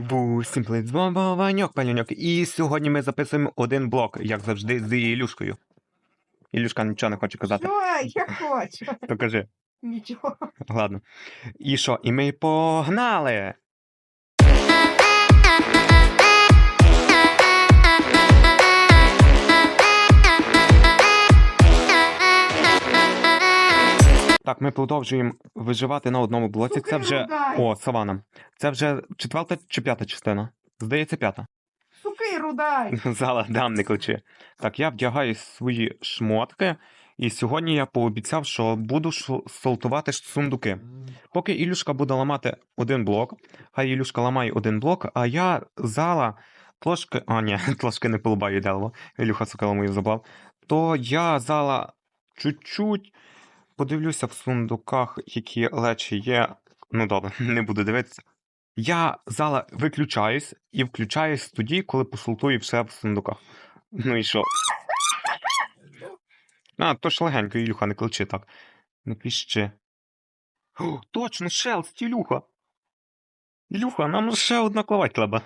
Бу-бу, Сімплей, Ваньок, палюньок. І сьогодні ми записуємо один блок, як завжди, з Ілюшкою. Ілюшка нічого не хоче казати. Ой, я хочу. То кажи, Нічого. ладно. І що? І ми погнали! Так, ми продовжуємо виживати на одному блоці. Це вже. ругай. О, савана. Це вже четверта чи п'ята частина? Здається, п'ята. Суки, рудай. Зала дам не кличи. Так, я вдягаю свої шмотки, і сьогодні я пообіцяв, що буду шу- сортувати сундуки. Поки Ілюшка буде ламати один блок, хай Ілюшка ламає один блок, а я зала трошки. А, ні, трошки не полубаю дерево. Ілюха сокола мою забрав. То я зала чуть-чуть подивлюся в сундуках, які лечі є. Ну добре, не буду дивитися. Я зала виключаюсь і включаюсь тоді, коли посултую все в сундуках. Ну і що? А, то ж легенько, Ілюха, не кличи так. Не піщи. О, точно, шелст, Ілюха. Ілюха, нам ще одна кровать треба.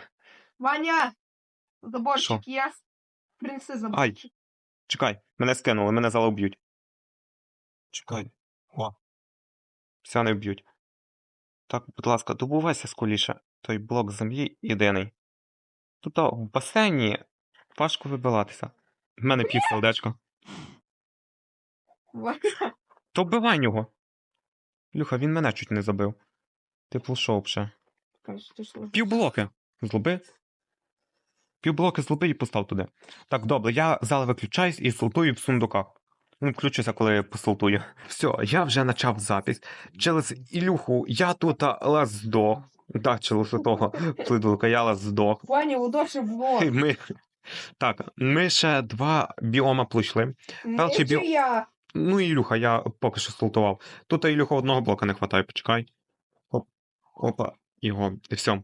Ваня, заборчик є. Принеси заборчик. Чекай, мене скинули, мене зала вб'ють. Чекай. О. Все не вб'ють. Так, будь ласка, добувайся скоріше. Той блок землі єдиний. Тут в басейні важко вибиватися. В мене пів сердечко. То вбивай нього. Люха, він мене чуть не забив. Ти плушов ти що? Півблоки. Злоби. Півблоки злоби і постав туди. Так, добре, я зал виключаюсь і сортую в сундуках. Включуся, коли посолтую. Все, я вже почав запись. Через Ілюху, я тут лаз здох. Так, через того плидулка, я лаз здох. Ваня, удовше було. Ми... Так, ми ще два біома пройшли. Перший біо- я. Ну, Ілюха, я поки що салтував. Тут Ілюха одного блока не вистачає, почекай. Оп. Опа, його, і все.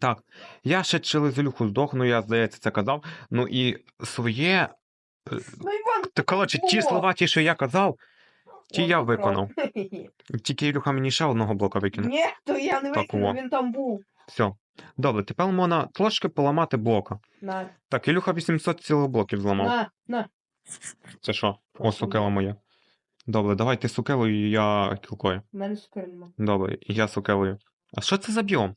Так, я ще через Ілюху здохну, я, здається, це казав. Ну і своє. Ну, Іван, Та коротше, ті слова, ті, що я казав, ті я то виконав. правда. Тільки Ілюха мені ще одного блока викинув. Ні, то я не Так, викинув, він там був. Все. Добре, тепер можна трошки поламати блока. На, Так, Ілюха 800 цілих блоків зламав. на, на. Це що? О, сукела моя. Добре, давай ти сукелою, я кілкою. У мене сукер нема. Добре, і я сукелою. А що це за біом?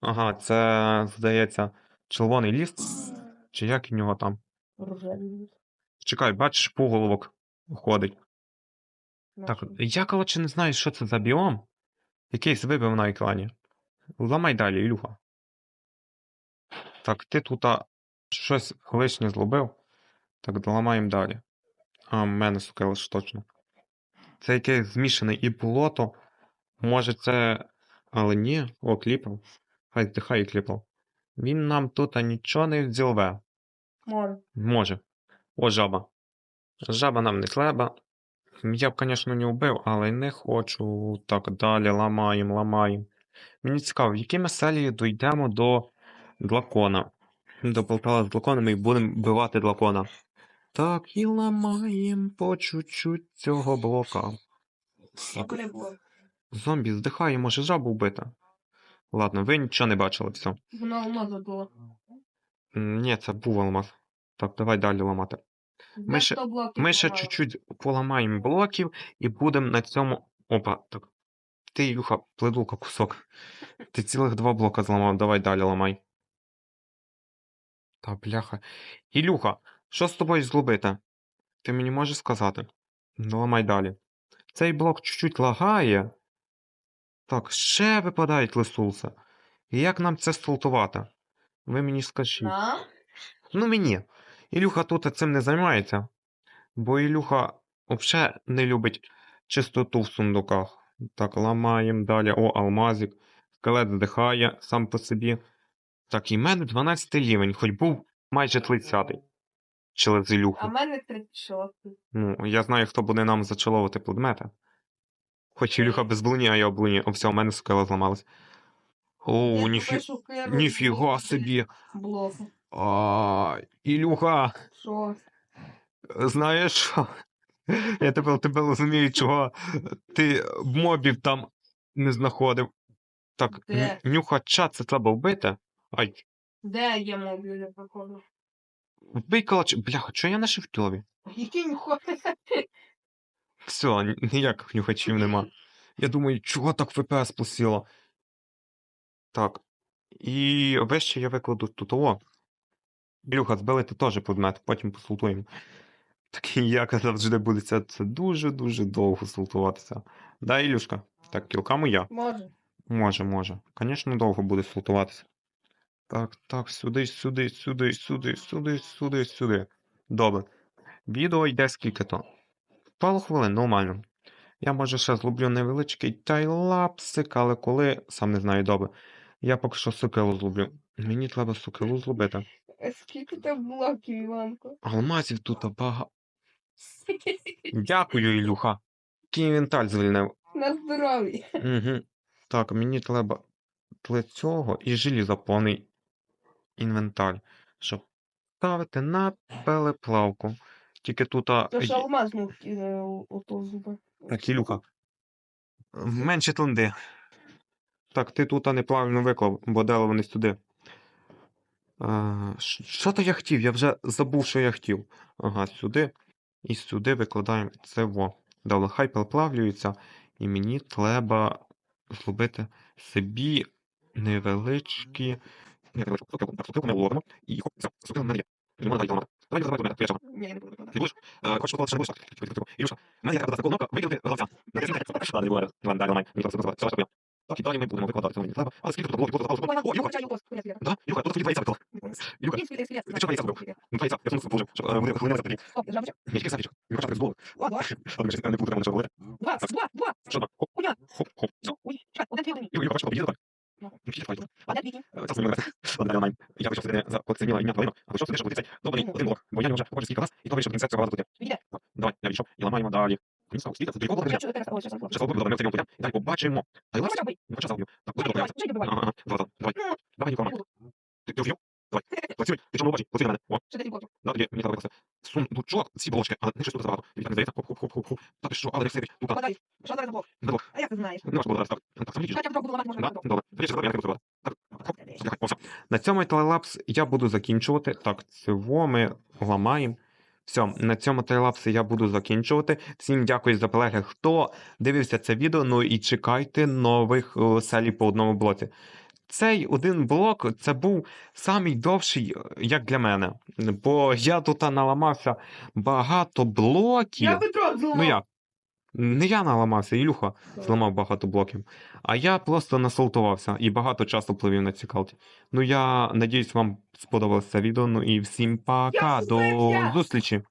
Ага, це, здається, червоний ліс. Чи як в нього там? Рожевий. Чекай, бачиш, пуголовок ходить. Так, я, коротше, не знаю, що це за біом. Якийсь вибив на екрані. Ламай далі, Ілюха. Так, ти тут а, щось лишнє злобив. Так, ламаємо далі. А, в мене сукело ж точно. Це якесь змішане і болото. Може це. Але ні, о, кліпав. Хай здихає і кліпав. Він нам тут нічого не взілве. Може. Може. О, жаба. Жаба нам не треба. Я б, звісно, не вбив, але не хочу. Так, далі ламаємо, ламаємо. Мені цікаво, якими селі дійдемо до длакона. До Полтава з длаконом і будемо вбивати длакона. Так, і ламаємо по чуть-чуть цього блока. Так, зомбі здихає, може жабу вбити. Ладно, ви нічого не бачили, все. Вона алмаза була. Ні, це був алмаз. Так, давай далі ламати. Ми ще- Ми ще чуть-чуть поламаємо блоків і будемо на цьому. Опа, так. Ти, Ілюха, пледулка кусок. Ти цілих два блока зламав, давай далі ламай. Та бляха. Ілюха, що з тобою злобити? Ти мені можеш сказати? Ламай далі. Цей блок чуть-чуть лагає. Так, ще випадають лисулса. І як нам це столтувати? Ви мені скажіть. На? Ну мені. Ілюха тут цим не займається, бо Ілюха взагалі не любить чистоту в сундуках. Так, ламаємо далі. О, алмазик. Скелет здихає сам по собі. Так, і в мене 12 рівень, хоч був майже 30-й. Через А в мене 36. Ну, я знаю, хто буде нам зачаловувати предмети. Хоч Ілюха без блуні, а я облуні. О, все, у мене скела зламалась. О, ніфі... ніфіга собі. Блоку. А, Ілюха. Що? Знаєш що? Я тепер тебе розумію, чого ти мобів там не знаходив. Так, Де? нюхача це треба вбити. Ай, Де є моб, я походу? вбий калач. Бляха, чого я на шифтові? Який нюхо? Все, ні- ніяких нюхачів нема. Я думаю, чого так ФПС посіло? Так. І вище я викладу тут о. Ілюха, збили ти теж предмет, потім посултуємо. Такий як завжди буде це, дуже-дуже довго султуватися. Да, Ілюшка? Так, кілка моя. Може. Може, може. Звісно, довго буде султуватися. Так, так, сюди, сюди, сюди, сюди, сюди, сюди, сюди. Добре. Відео йде скільки то? Пару хвилин, нормально. Я може ще зроблю невеличкий тайлапсик, але коли, сам не знаю добре. Я поки що сукилу зроблю. Мені треба сукилу зробити. А Скільки там блоків, Іванко? Алмазів тут багато. Дякую, Ілюха. Який звільнив. На здоров'я. Угу. Так, мені треба для цього і желізо повний інвентар, щоб ставити на переплавку. Тільки тут. а, То що алмаз ото зуби. Так, Ілюха. Менше тунди. Так, ти тут неправильно виклав, бо дали вони сюди. Що то я хотів? Я вже забув, що я хотів. Ага, сюди. І сюди викладаємо це во. Добре, хай переплавлюється. І мені треба зробити собі невеличкі. І не? Е, Хочеш не мене є кнопка. Далі і ми будемо викладати, не треба. Але скільки тут блоків, тут залишилось? О, Ілюха! Да? Ілюха, тут тобі яйця виклав. Ілюха, ти що яйця виклав? Ну, два яйця, я сумку положив, щоб вони. Стоп, держав. Ні, тільки сапічок. Ілюха, що ти зболив? Два. Але не будемо нічого говорити. Два, два, два. Що там? Хоп, хоп, хоп. Ой, чекай, один. Бачиш, Ладно. Я вийшов сюди за колекціоніла ім'я твоїм, а вийшов сюди, щоб бути цей довбаний один блок. Бо я не вже побачив скільки раз, і то вийшов кінця цього разу. Так, Давай, я вийшов і ламаємо далі. Став скільки? Це до якого Я блоку? чую, ти розказав, що Ще слабо добре, ми в цьому підемо. І далі побачимо. Та й ласка. Хоча. Ну, почав заб'ю. Так, буде добре. Ага. Давай, давай, давай. Нікола. Ти, ти вб'ю? Давай. Працюй. Ти чому бачиш? Працюй на мене. О, на тоді мені треба викласти. Сундучок, ці болочки, але не щось тут забагато. Дивіться, не здається. Хоп, хоп, хоп, хоп, хоп. Та ти що, але не. Тут, так, Подай. Що зараз за блок? не блок. А як ти знаєш? Не можна було зараз так. Так, сам лічиш. Як я трохи буду ламати, можна Да? викладати. Добре. Я не буду Так, хоп. На цьому тайлапс я буду закінчувати. Так, цього ми ламаємо. Все, на цьому тайлапсі я буду закінчувати. Всім дякую за перегляд, хто дивився це відео. Ну і чекайте нових селі по одному блоці. Цей один блок це був самий довший, е, як для мене. Бо я тут наламався багато блоків. Я Петро зламав. Ну як? Не я наламався, Ілюха зламав багато блоків. А я просто насолтувався і багато часу пливів на цікалті. Ну я надіюсь, вам сподобалося це відео. Ну і всім пока. До зустрічі.